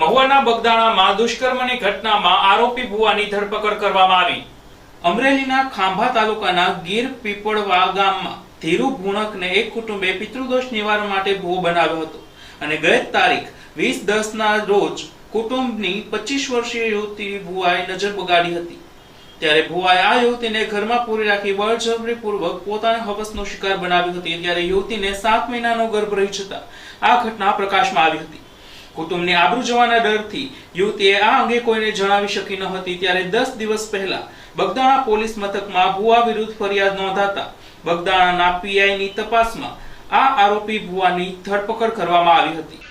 મહુવાના બગદાણામાં દુષ્કર્મની ઘટનામાં આરોપી ભુવાની ધરપકડ કરવામાં આવી. અમરેલીના ખાંભા તાલુકાના ગીર પીપળવા ગામમાં ધીરુ ભુણકને એક કુટુંબે પિતૃદોષ નિવારણ માટે ભૂવો બનાવ્યો હતો અને ગત તારીખ વીસ દસ ના રોજ કુટુંબની પચીસ વર્ષીય યુવતી ભુવાએ નજર બગાડી હતી. ત્યારે ભુવાએ આ યુવતીને ઘરમાં પૂરી રાખી બળજબરીપૂર્વક પોતાના હવસનો શિકાર બનાવી હતી. ત્યારે યુવતીને સાત મહિનાનો ગર્ભ રહી જતા આ ઘટના પ્રકાશમાં આવી હતી. કુટુંબની આબરૂ જવાના ડરથી યુવતીએ આ અંગે કોઈને જણાવી શકી ન હતી. ત્યારે દસ દિવસ પહેલા બગદાણા પોલીસ મથકમાં ભુવા વિરુદ્ધ ફરિયાદ નોંધાતા બગદાણાના પીઆઈની તપાસમાં આ આરોપી ભુવાની ધરપકડ કરવામાં આવી હતી.